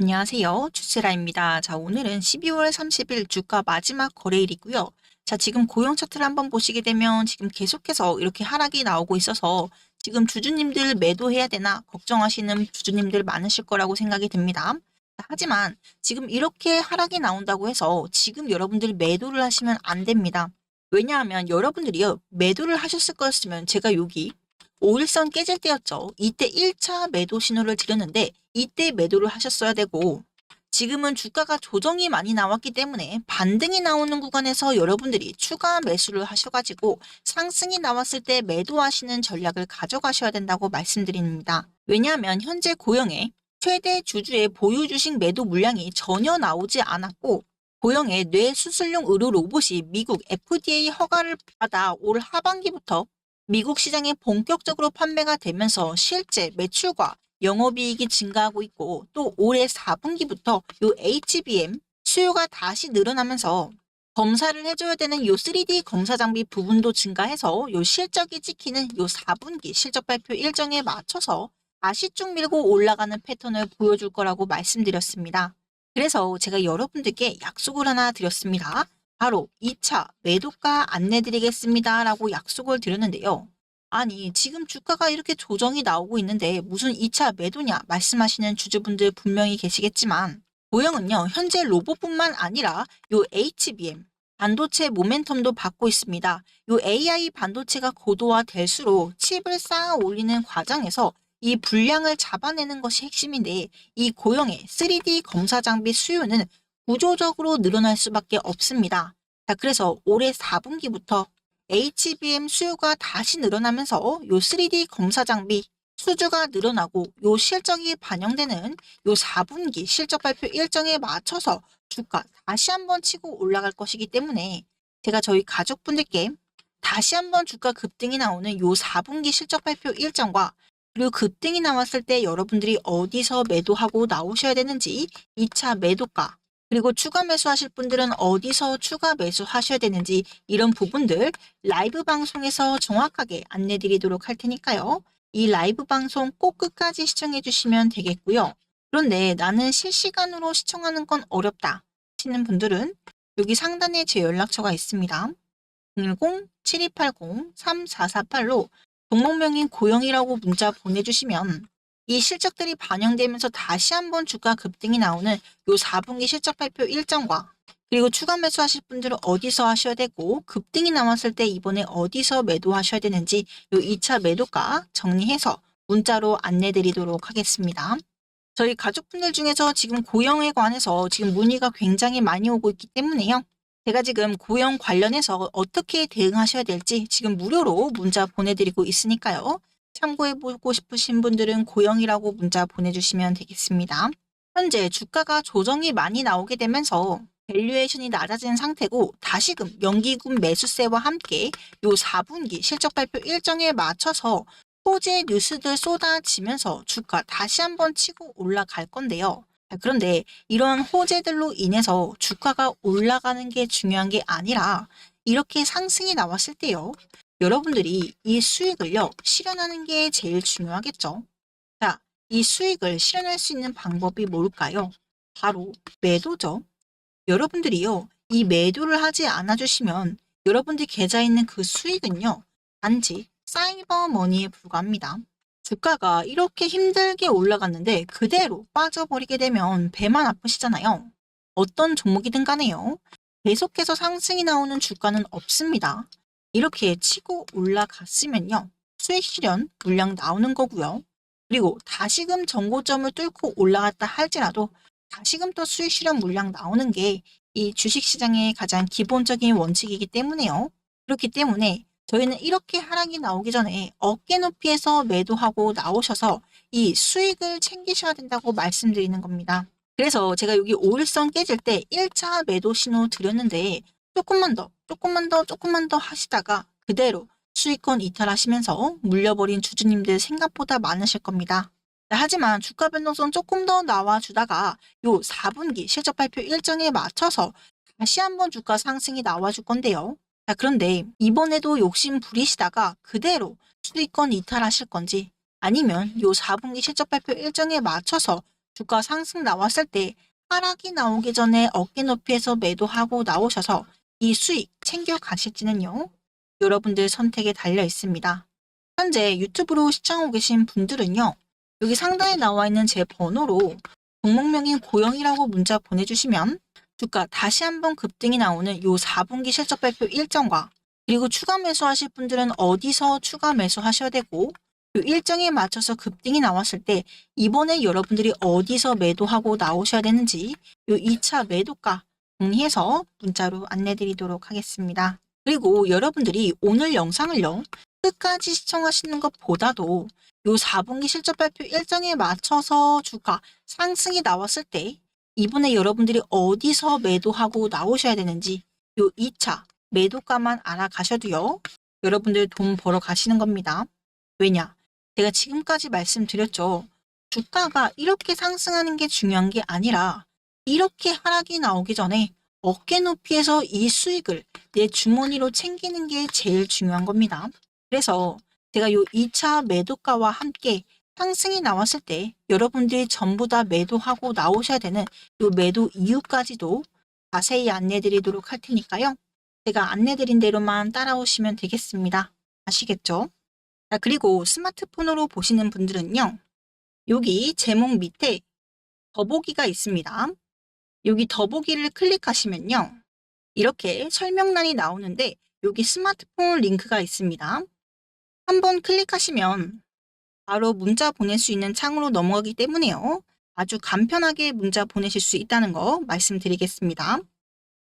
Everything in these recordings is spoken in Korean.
안녕하세요. 주세라입니다. 자, 오늘은 12월 30일 주가 마지막 거래일이고요. 자, 지금 고용 차트를 한번 보시게 되면 지금 계속해서 이렇게 하락이 나오고 있어서 지금 주주님들 매도해야 되나 걱정하시는 주주님들 많으실 거라고 생각이 듭니다. 자, 하지만 지금 이렇게 하락이 나온다고 해서 지금 여러분들 매도를 하시면 안 됩니다. 왜냐하면 여러분들이요, 매도를 하셨을 거였으면 제가 여기 5일선 깨질 때였죠. 이때 1차 매도 신호를 드렸는데 이때 매도를 하셨어야 되고 지금은 주가가 조정이 많이 나왔기 때문에 반등이 나오는 구간에서 여러분들이 추가 매수를 하셔가지고 상승이 나왔을 때 매도하시는 전략을 가져가셔야 된다고 말씀드립니다. 왜냐하면 현재 고영의 최대 주주의 보유 주식 매도 물량이 전혀 나오지 않았고 고영의 뇌 수술용 의료 로봇이 미국 FDA 허가를 받아 올 하반기부터 미국 시장에 본격적으로 판매가 되면서 실제 매출과 영업이익이 증가하고 있고 또 올해 4분기부터 요 HBM 수요가 다시 늘어나면서 검사를 해줘야 되는 요 3D 검사 장비 부분도 증가해서 요 실적이 찍히는 요 4분기 실적 발표 일정에 맞춰서 다시 쭉 밀고 올라가는 패턴을 보여줄 거라고 말씀드렸습니다. 그래서 제가 여러분들께 약속을 하나 드렸습니다. 바로 2차 매도가 안내드리겠습니다. 라고 약속을 드렸는데요. 아니, 지금 주가가 이렇게 조정이 나오고 있는데 무슨 2차 매도냐 말씀하시는 주주분들 분명히 계시겠지만, 고영은요, 현재 로봇뿐만 아니라 요 HBM, 반도체 모멘텀도 받고 있습니다. 요 AI 반도체가 고도화될수록 칩을 쌓아 올리는 과정에서 이 분량을 잡아내는 것이 핵심인데, 이 고영의 3D 검사 장비 수요는 구조적으로 늘어날 수밖에 없습니다. 자, 그래서 올해 4분기부터 HBM 수요가 다시 늘어나면서 요 3D 검사 장비 수주가 늘어나고 요 실적이 반영되는 요 4분기 실적 발표 일정에 맞춰서 주가 다시 한번 치고 올라갈 것이기 때문에 제가 저희 가족분들께 다시 한번 주가 급등이 나오는 요 4분기 실적 발표 일정과 그리고 급등이 나왔을 때 여러분들이 어디서 매도하고 나오셔야 되는지 2차 매도가 그리고 추가 매수하실 분들은 어디서 추가 매수하셔야 되는지 이런 부분들 라이브 방송에서 정확하게 안내 드리도록 할 테니까요. 이 라이브 방송 꼭 끝까지 시청해 주시면 되겠고요. 그런데 나는 실시간으로 시청하는 건 어렵다 하시는 분들은 여기 상단에 제 연락처가 있습니다. 010-7280-3448로 동목명인 고영이라고 문자 보내주시면 이 실적들이 반영되면서 다시 한번 주가 급등이 나오는 요 4분기 실적 발표 일정과 그리고 추가 매수하실 분들은 어디서 하셔야 되고 급등이 나왔을 때 이번에 어디서 매도하셔야 되는지 요 2차 매도가 정리해서 문자로 안내 드리도록 하겠습니다. 저희 가족분들 중에서 지금 고영에 관해서 지금 문의가 굉장히 많이 오고 있기 때문에요. 제가 지금 고영 관련해서 어떻게 대응하셔야 될지 지금 무료로 문자 보내드리고 있으니까요. 참고해보고 싶으신 분들은 고영이라고 문자 보내주시면 되겠습니다. 현재 주가가 조정이 많이 나오게 되면서 밸류에이션이 낮아진 상태고 다시금 연기금 매수세와 함께 요 4분기 실적 발표 일정에 맞춰서 호재 뉴스들 쏟아지면서 주가 다시 한번 치고 올라갈 건데요. 그런데 이런 호재들로 인해서 주가가 올라가는 게 중요한 게 아니라 이렇게 상승이 나왔을 때요. 여러분들이 이 수익을요, 실현하는 게 제일 중요하겠죠. 자, 이 수익을 실현할 수 있는 방법이 뭘까요? 바로 매도죠. 여러분들이요, 이 매도를 하지 않아 주시면 여러분들 계좌에 있는 그 수익은요, 단지 사이버 머니에 불과합니다. 주가가 이렇게 힘들게 올라갔는데 그대로 빠져버리게 되면 배만 아프시잖아요. 어떤 종목이든 간에요. 계속해서 상승이 나오는 주가는 없습니다. 이렇게 치고 올라갔으면요. 수익 실현 물량 나오는 거고요. 그리고 다시금 정고점을 뚫고 올라갔다 할지라도 다시금 또 수익 실현 물량 나오는 게 이 주식시장의 가장 기본적인 원칙이기 때문에요. 그렇기 때문에 저희는 이렇게 하락이 나오기 전에 어깨 높이에서 매도하고 나오셔서 이 수익을 챙기셔야 된다고 말씀드리는 겁니다. 그래서 제가 여기 5일선 깨질 때 1차 매도 신호 드렸는데 조금만 더, 조금만 더, 조금만 더 하시다가 그대로 수익권 이탈하시면서 물려버린 주주님들 생각보다 많으실 겁니다. 하지만 주가 변동성 조금 더 나와주다가 요 4분기 실적 발표 일정에 맞춰서 다시 한번 주가 상승이 나와줄 건데요. 자, 그런데 이번에도 욕심 부리시다가 그대로 수익권 이탈하실 건지 아니면 요 4분기 실적 발표 일정에 맞춰서 주가 상승 나왔을 때 하락이 나오기 전에 어깨 높이에서 매도하고 나오셔서 이 수익 챙겨 가실지는요. 여러분들 선택에 달려 있습니다. 현재 유튜브로 시청하고 계신 분들은요. 여기 상단에 나와 있는 제 번호로 종목명인 고영이라고 문자 보내주시면 주가 다시 한번 급등이 나오는 요 4분기 실적 발표 일정과 그리고 추가 매수하실 분들은 어디서 추가 매수하셔야 되고 요 일정에 맞춰서 급등이 나왔을 때 이번에 여러분들이 어디서 매도하고 나오셔야 되는지 요 2차 매도가 정리해서 문자로 안내 드리도록 하겠습니다. 그리고 여러분들이 오늘 영상을요. 끝까지 시청하시는 것보다도 요 4분기 실적 발표 일정에 맞춰서 주가 상승이 나왔을 때 이번에 여러분들이 어디서 매도하고 나오셔야 되는지 요 2차 매도가만 알아가셔도요. 여러분들 돈 벌어 가시는 겁니다. 왜냐? 제가 지금까지 말씀드렸죠. 주가가 이렇게 상승하는 게 중요한 게 아니라 이렇게 하락이 나오기 전에 어깨 높이에서 이 수익을 내 주머니로 챙기는 게 제일 중요한 겁니다. 그래서 제가 요 2차 매도가와 함께 상승이 나왔을 때 여러분들이 전부 다 매도하고 나오셔야 되는 요 매도 이유까지도 자세히 안내 드리도록 할 테니까요. 제가 안내 드린 대로만 따라오시면 되겠습니다. 아시겠죠? 자, 그리고 스마트폰으로 보시는 분들은요. 여기 제목 밑에 더보기가 있습니다. 여기 더보기를 클릭하시면요. 이렇게 설명란이 나오는데 여기 스마트폰 링크가 있습니다. 한번 클릭하시면 바로 문자 보낼 수 있는 창으로 넘어가기 때문에요. 아주 간편하게 문자 보내실 수 있다는 거 말씀드리겠습니다.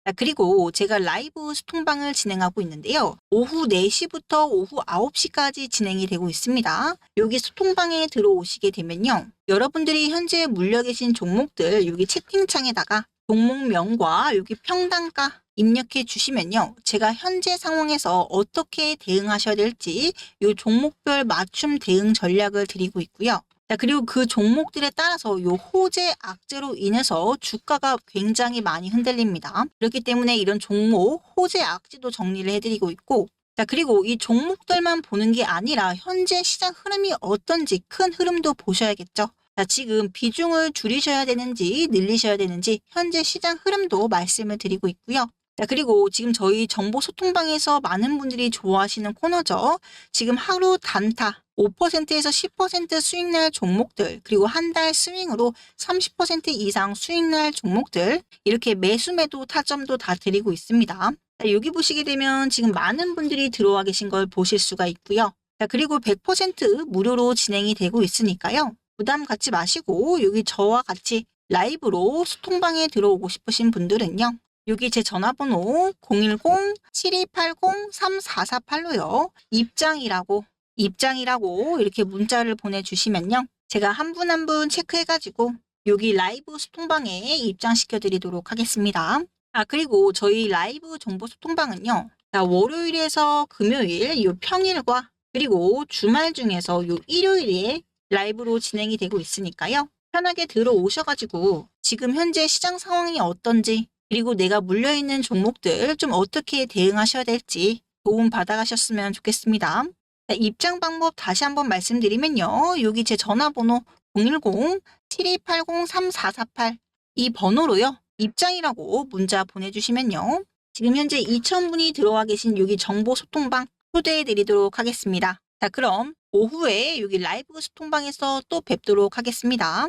자, 그리고 제가 라이브 소통방을 진행하고 있는데요. 오후 4시부터 오후 9시까지 진행이 되고 있습니다. 여기 소통방에 들어오시게 되면요. 여러분들이 현재 물려 계신 종목들 여기 채팅창에다가 종목명과 여기 평단가 입력해 주시면요. 제가 현재 상황에서 어떻게 대응하셔야 될지 이 종목별 맞춤 대응 전략을 드리고 있고요. 자, 그리고 그 종목들에 따라서 요 호재 악재로 인해서 주가가 굉장히 많이 흔들립니다. 그렇기 때문에 이런 종목 호재 악재도 정리를 해드리고 있고 자, 그리고 이 종목들만 보는 게 아니라 현재 시장 흐름이 어떤지 큰 흐름도 보셔야겠죠. 자, 지금 비중을 줄이셔야 되는지 늘리셔야 되는지 현재 시장 흐름도 말씀을 드리고 있고요. 자, 그리고 지금 저희 정보 소통방에서 많은 분들이 좋아하시는 코너죠. 지금 하루 단타 5%에서 10% 수익 날 종목들, 그리고 한 달 스윙으로 30% 이상 수익 날 종목들, 이렇게 매수 매도 타점도 다 드리고 있습니다. 자, 여기 보시게 되면 지금 많은 분들이 들어와 계신 걸 보실 수가 있고요. 자, 그리고 100% 무료로 진행이 되고 있으니까요. 부담 갖지 마시고 여기 저와 같이 라이브로 소통방에 들어오고 싶으신 분들은요. 여기 제 전화번호 010-7280-3448로요. 입장이라고 입장이라고 이렇게 문자를 보내주시면요. 제가 한 분 한 분 체크해가지고 여기 라이브 소통방에 입장시켜 드리도록 하겠습니다. 아 그리고 저희 라이브 정보 소통방은요. 자, 월요일에서 금요일 요 평일과 그리고 주말 중에서 요 일요일에 라이브로 진행이 되고 있으니까요. 편하게 들어오셔가지고 지금 현재 시장 상황이 어떤지 그리고 내가 물려있는 종목들 좀 어떻게 대응하셔야 될지 도움 받아가셨으면 좋겠습니다. 자, 입장 방법 다시 한번 말씀드리면요. 여기 제 전화번호 010-7280-3448 이 번호로요. 입장이라고 문자 보내주시면요. 지금 현재 2,000분이 들어와 계신 여기 정보 소통방 초대해 드리도록 하겠습니다. 자, 그럼 오후에 여기 라이브 소통방에서 또 뵙도록 하겠습니다.